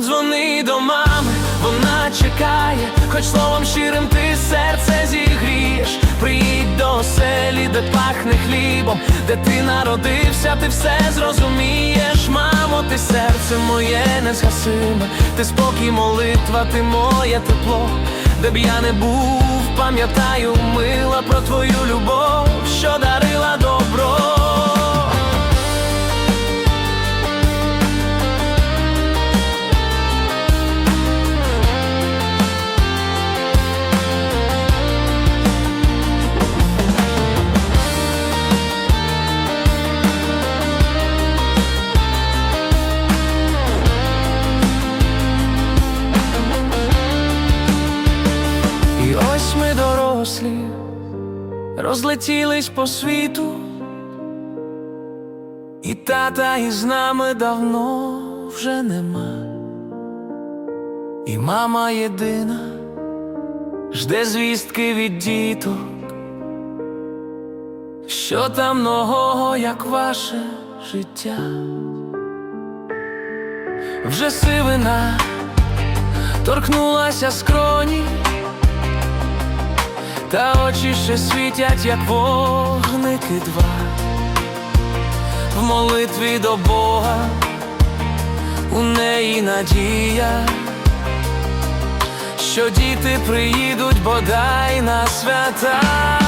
Дзвони до мами, вона чекає, хоч словом щирим ти серце зігрієш. Приїдь до оселі, де пахне хлібом, де ти народився, ти все зрозумієш. Мамо, ти серце моє незгасиме, ти спокій, молитва, ти моє тепло, де б я не був, пам'ятаю, мила про твою любов, Ось ми дорослі, розлетілись по світу, і тата із нами давно вже нема, і мама єдина жде звістки від діток, що там нового, як ваше життя, вже сивина торкнулася скроні. Та очі ще світять, як вогники два в молитві до Бога, у неї надія, що діти приїдуть бодай на свята.